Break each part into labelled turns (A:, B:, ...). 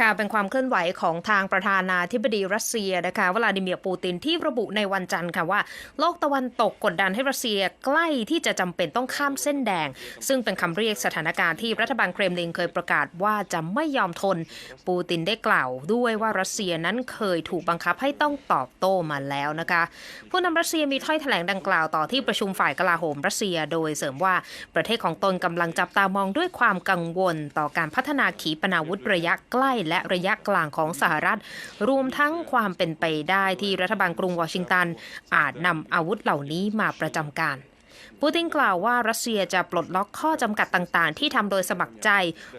A: ค่ะเป็นความเคลื่อนไหวของทางประธานาธิบดีรัสเซียนะคะวลาดิเมียร์ปูตินที่ระบุในวันจันทร์ค่ะว่า โลกตะวันตกกดดันให้รัสเซียใกล้ที่จะจำเป็นต้องข้ามเส้นแดง ซึ่งเป็นคำเรียกสถานการณ์ที่รัฐบาลเครมลินเคยประกาศว่าจะไม่ยอมทน ปูตินได้กล่าวด้วยว่ารัสเซียนั้นเคยถูกบังคับให้ต้องตอบโต้มาแล้วนะคะ ผู้นำรัสเซียมีถ้อยแถลงดังกล่าวต่อที่ประชุมฝ่ายกลาโหมรัสเซีย โดยเสริมว่าประเทศของตนกำลังจับตามองด้วยความกังวล ต่อการพัฒนาขีปนาวุธระยะใกล้และระยะกลางของสหรัฐ รวมทั้งความเป็นไปได้ที่รัฐบาลกรุงวอชิงตัน อาจนำอาวุธเหล่านี้มาประจำการปูตินกล่าวว่ารัสเซียจะปลดล็อกข้อจำกัดต่างๆ ที่ทำโดยสมัครใจ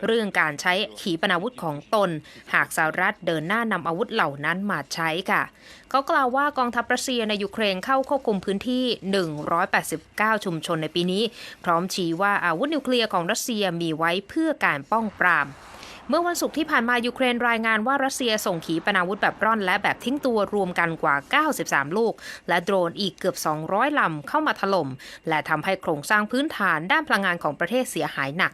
A: เรื่องการใช้ขีปนาวุธของตน หากสหรัฐเดินหน้านำอาวุธเหล่านั้นมาใช้ค่ะ เขากล่าวว่ากองทัพรัสเซียในยูเครนเข้าควบคุมพื้นที่ 189 ชุมชนในปีนี้ พร้อมชี้ว่าอาวุธนิวเคลียร์ของรัสเซียมีไว้เพื่อการป้องปราม เมื่อวันศุกร์ที่ผ่านมายูเครนรายงานว่ารัสเซียส่งขีปนาวุธแบบร่อนและแบบทิ้งตัวรวมกันกว่า 93 ลูก และโดรนอีกเกือบ 200 ลำเข้ามาถล่ม และทำให้โครงสร้างพื้นฐานด้านพลังงานของประเทศเสียหายหนัก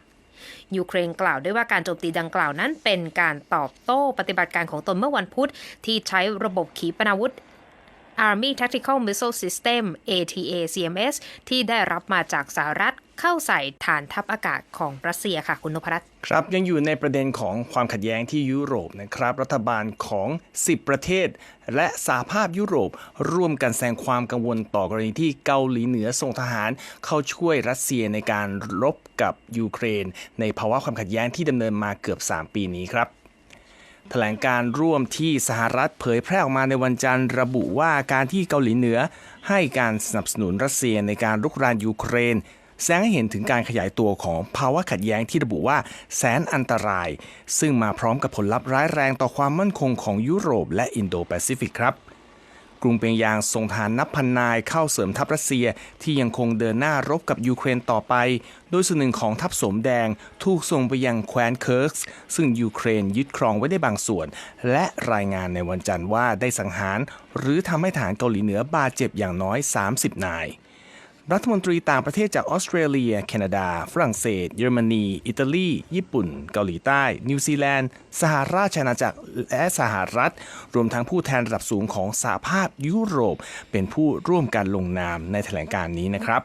A: ยูเครนกล่าวด้วยว่าการโจมตีดังกล่าวนั้นเป็นการตอบโต้ปฏิบัติการของตนเมื่อวันพุธที่ใช้ระบบขีปนาวุธ Army Tactical Missile System ATA-CMS ที่ได้รับมาจากสหรัฐเข้าใส่ฐานทัพอากาศของรัสเซียค่ะ คุณนพรัตน์
B: ครับยังอยู่ในประเด็นของความขัดแย้งที่ยุโรปนะครับ รัฐบาลของ 10 ประเทศ และสหภาพยุโรป ร่วมกันแสดงความกังวลต่อกรณีที่เกาหลีเหนือส่งทหาร เข้าช่วยรัสเซียในการรบกับยูเครน ในภาวะความขัดแย้งที่ดำเนินมาเกือบ 3 ปีนี้ครับ แถลงการร่วมที่สหรัฐเผยแพร่ออกมาในวันจันทร์ระบุว่าการที่เกาหลีเหนือ ให้การสนับสนุนรัสเซียในการรุกรานยูเครน แสดงให้เห็นถึงการขยายตัวของภาวะขัดแย้งที่ระบุว่าแสนอันตราย ซึ่งมาพร้อมกับผลลัพธ์ร้ายแรงต่อความมั่นคงของยุโรปและอินโดแปซิฟิกครับ กรุงเปียงยางส่งทหารนับพันนายเข้าเสริมทัพรัสเซียที่ยังคงเดินหน้ารบกับยูเครนต่อไป โดยส่วนหนึ่งของทัพสมแดงถูกส่งไปยังแคว้นเคิร์กส์ซึ่งยูเครนยึดครองไว้ได้บางส่วน และรายงานในวันจันทร์ว่าได้สังหาร หรือทำให้ฐานเกาหลีเหนือบาดเจ็บอย่างน้อย 30 นาย รัฐมนตรีต่างประเทศจากออสเตรเลีย แคนาดา ฝรั่งเศส เยอรมนี อิตาลี ญี่ปุ่น เกาหลีใต้ นิวซีแลนด์ สหราชอาณาจักร และสหรัฐ รวมทั้งผู้แทนระดับสูงของสหภาพยุโรป เป็นผู้ร่วมกันลงนามในแถลงการนี้นะครับ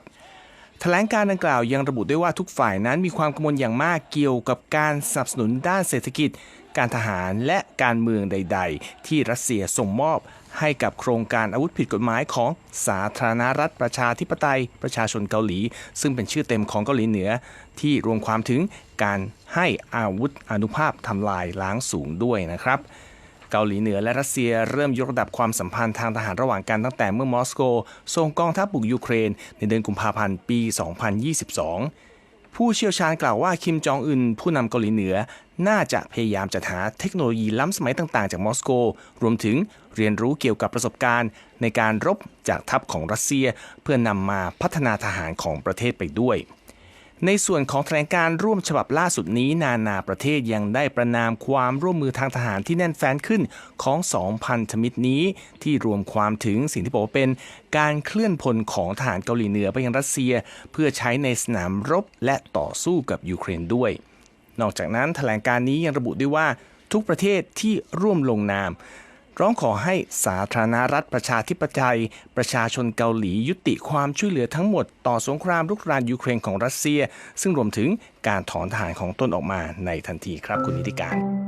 B: แถลงการดังกล่าวยังระบุด้วยว่าทุกฝ่ายนั้นมีความกังวลอย่างมากเกี่ยวกับการสนับสนุนด้านเศรษฐกิจ การทหารและการเมืองใด ๆ ที่รัสเซียส่งมอบ ให้กับโครงการอาวุธผิดกฎหมายของสาธารณรัฐประชาธิปไตย ประชาชนเกาหลี ซึ่งเป็นชื่อเต็มของเกาหลีเหนือ ที่รวมความถึงการให้อาวุธอนุภาพทำลายล้างสูงด้วยนะครับเกาหลีเหนือและรัสเซียเริ่มยกระดับความสัมพันธ์ทางทหารระหว่างกันตั้งแต่เมื่อมอสโกส่งกองทัพบุกยูเครน ในเดือนกุมภาพันธ์ปี 2022 ผู้เชี่ยวชาญกล่าวว่าคิมจองอึนผู้นำเกาหลีเหนือ น่าจะพยายามจัดหาเทคโนโลยีล้ำสมัยต่างๆ จากมอสโก รวมถึงเรียนรู้เกี่ยวกับประสบการณ์ ในการรบจากทัพของรัสเซีย เพื่อนำมาพัฒนาทหารของประเทศไปด้วย ในส่วนของแถลงการร่วมฉบับล่าสุดนี้ นานาประเทศยังได้ประนามความร่วมมือทางทหารที่แน่นแฟ้นขึ้นของสองพันธมิตรนี้ ที่รวมความถึงสิ่งที่บอกว่าเป็น การเคลื่อนพลของทหารเกาหลีเหนือไปยังรัสเซีย เพื่อใช้ในสนามรบและต่อสู้กับยูเครนด้วย นอกจากนั้นแถลงการนี้ยังระบุด้วยว่าทุกประเทศที่ร่วมลงนาม ร้องขอให้สาธารณรัฐประชาธิปไตย ประชาชนเกาหลียุติความช่วยเหลือทั้งหมดต่อสงครามลุกรานยูเครนของรัสเซีย ซึ่งรวมถึงการถอนทหารของตนออกมาในทันทีครับคุณนิติการ